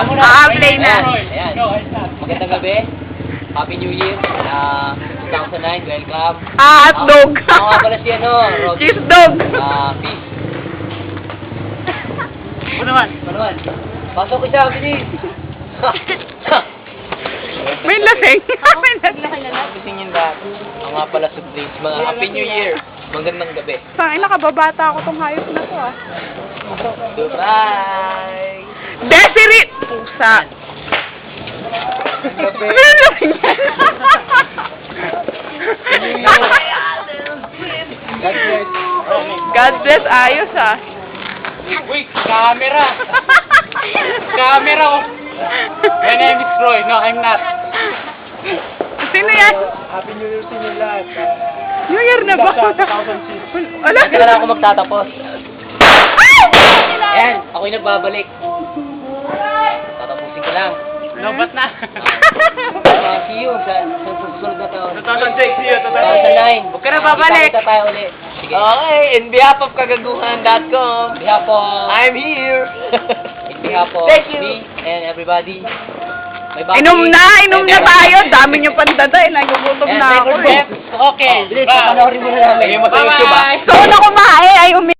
Ah-play na. Ayan. Magandang gabi. Happy New Year. Uh, 2009, welcome. Ah, hotdog. Ako nga pala si ano, Rob. Cheese dog. Ah. Ano naman? Manuel, pasok isa, bilis. May lasing. May lasing. Gising yun lahat. Ako nga pala si Blaze. Mga Happy New Year. Magandang gabi. Saan nakababata ako tong hayop na to ah. Goodbye. Desiree! Gabi. Ano yan? God bless. Ayos ah. Uy, camera! Camera oh! My name is Roy. No, I'm not. Sino yan? Happy New Year sa inyo lahat. New Year na ba? 2006. Wala. Na ako magtatapos. Ayan, ako'y nagbabalik. Ko lang. Lobat na. Uh, see you sa, sa susunod na taon. 2006 see you, 2009. Huwag ka na babalik. Kita tayo ulit. Sige. Okay, in behalf of kagaguhan.com, On behalf of... I'm here. In behalf of Thank you. me and everybody. May bati. Inom na, inom na tayo. Dami niyong pandaday. Nagugutom Ayan, na ako eh. Okay, Oh, bilis, bye. papanoorin mo na namin. Lagyan mo sa YouTube, ah. So, na kumain ay umi